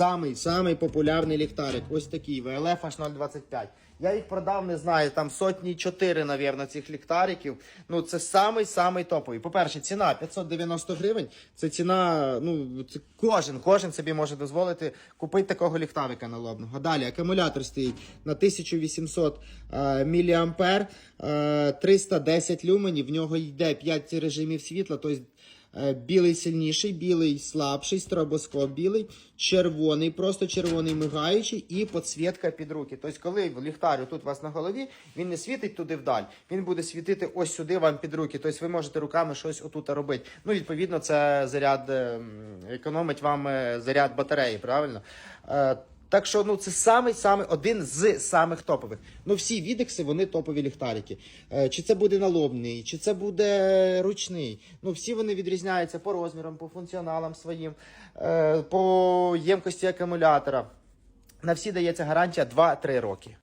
самий самий популярний ліхтарик. Ось такий VLF H025. Я їх продав, не знаю, там сотні чотири, навірно, цих ліхтариків. Ну, це самий самий топовий. По-перше, ціна 590 гривень. Це ціна, ну, це кожен, кожен собі може дозволити купити такого ліхтарика налобного. Далі акумулятор стоїть на 1800 е, міліампер, е, 310 люменів. В нього йде 5 режимів світла, тобто Білий сильніший, білий слабший, стробоскоп білий, червоний, просто червоний мигаючий і підсвітка під руки. Тобто, коли в ліхтарю тут у вас на голові, він не світить туди вдаль, він буде світити ось сюди вам під руки. Тобто ви можете руками щось отут робити. Ну, відповідно, це заряд е, економить вам е, заряд батареї, правильно? Так що ну це самий самий один з самих топових. Ну всі відекси вони топові ліхтарики. Е, чи це буде налобний, чи це буде ручний. Ну всі вони відрізняються по розмірам, по функціоналам своїм, е, по ємкості акумулятора. На всі дається гарантія 2-3 роки.